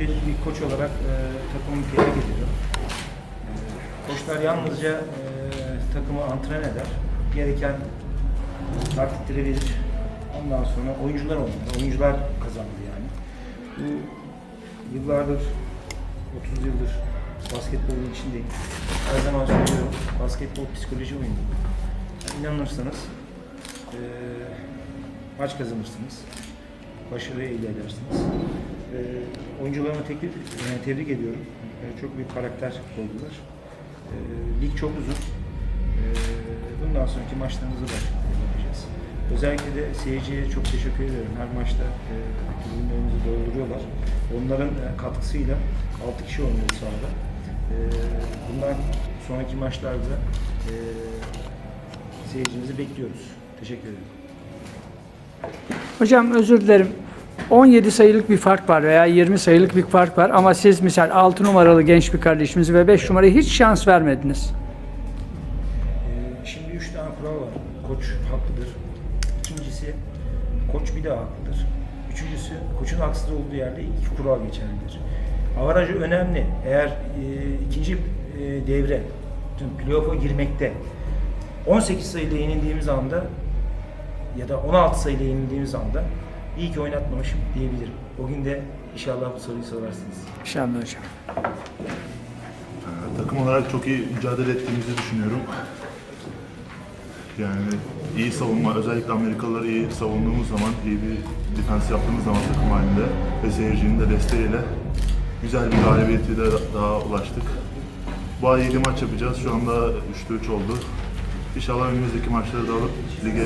Bir koç olarak e, takımı tebrik ediyorum. E, koçlar yalnızca e, takımı antren eder. Gereken taktikleri verir. Ondan sonra oyuncular oynar. Oyuncular kazanır yani. Bu yıllardır, 30 yıldır basketbolun içindeyim. Her zaman söylüyorum. Basketbol psikoloji oyunu. Yani inanırsanız e, maç kazanırsınız. Başarı elde edersiniz. E, oyuncularımı teklif, yani tebrik ediyorum. E, çok büyük karakter koydular. E, lig çok uzun. E, bundan sonraki maçlarımızı da yapacağız. Özellikle de seyirciye çok teşekkür ederim. Her maçta e, tribünlerimizi dolduruyorlar. Onların e, katkısıyla 6 kişi oynuyoruz sahada. E, bundan sonraki maçlarda e, seyircimizi bekliyoruz. Teşekkür ederim. Hocam özür dilerim. 17 sayılık bir fark var veya 20 sayılık bir fark var ama siz misal 6 numaralı genç bir kardeşimiz ve 5 numaraya hiç şans vermediniz. Ee, Şimdi üç tane kural var. Koç haklıdır. İkincisi, koç bir daha haklıdır. Üçüncüsü, koçun haksız olduğu yerde iki kural geçerlidir. Avarajı önemli. Eğer e, ikinci e, devre, playoff'a girmekte 18 sayıyla yenildiğimiz anda ya da 16 sayıyla yenildiğimiz anda iyi ki oynatmamışım diyebilirim. O gün de inşallah bu soruyu sorarsınız. İnşallah hocam. Takım olarak çok iyi mücadele ettiğimizi düşünüyorum. Yani iyi savunma, özellikle Amerikalıları iyi savunduğumuz zaman, iyi bir defans yaptığımız zaman takım halinde ve seyircinin de desteğiyle güzel bir galibiyeti de daha ulaştık. Bu ay 7 maç yapacağız. Şu anda 3'te 3 oldu. İnşallah önümüzdeki maçları da alıp lige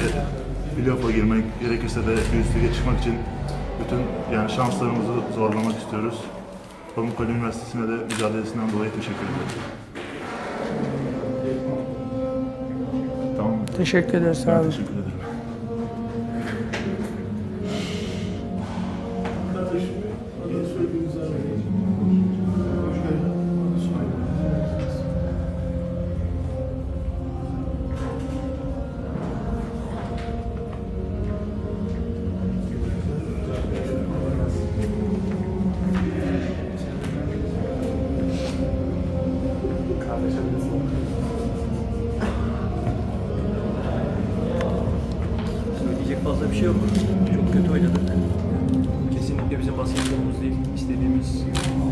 playoff'a girmek, gerekirse de bir üst lige çıkmak için bütün yani şanslarımızı zorlamak istiyoruz. Pamukkale Üniversitesi'ne de mücadelesinden dolayı teşekkür ederim. Tamam. Teşekkür ederiz. Sağ olun. teşekkür ederim. Fazla bir şey yok. Çok kötü oynadık. Kesinlikle bizim basketbolumuz değil. İstediğimiz,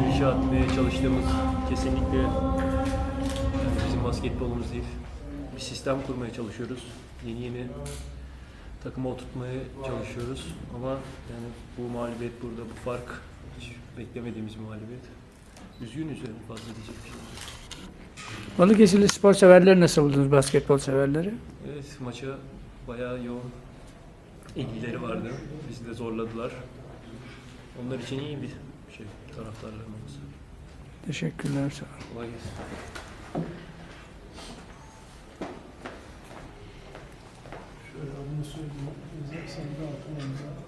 inşa etmeye çalıştığımız kesinlikle bizim basketbolumuz değil. Bir sistem kurmaya çalışıyoruz. Yeni yeni takıma oturtmaya çalışıyoruz. Ama yani bu mağlubiyet burada, bu fark hiç beklemediğimiz bir mağlubiyet. Üzgünüz yani fazla diyecek bir şey yok. Balıkesirli spor severleri nasıl buldunuz basketbol severleri? Evet maça bayağı yoğun ilgileri vardı. Bizi de zorladılar. Onlar için iyi bir şey taraftarlarımız. Teşekkürler. Sağ olun. Kolay gelsin. Şöyle adını söyleyeyim. Sen de.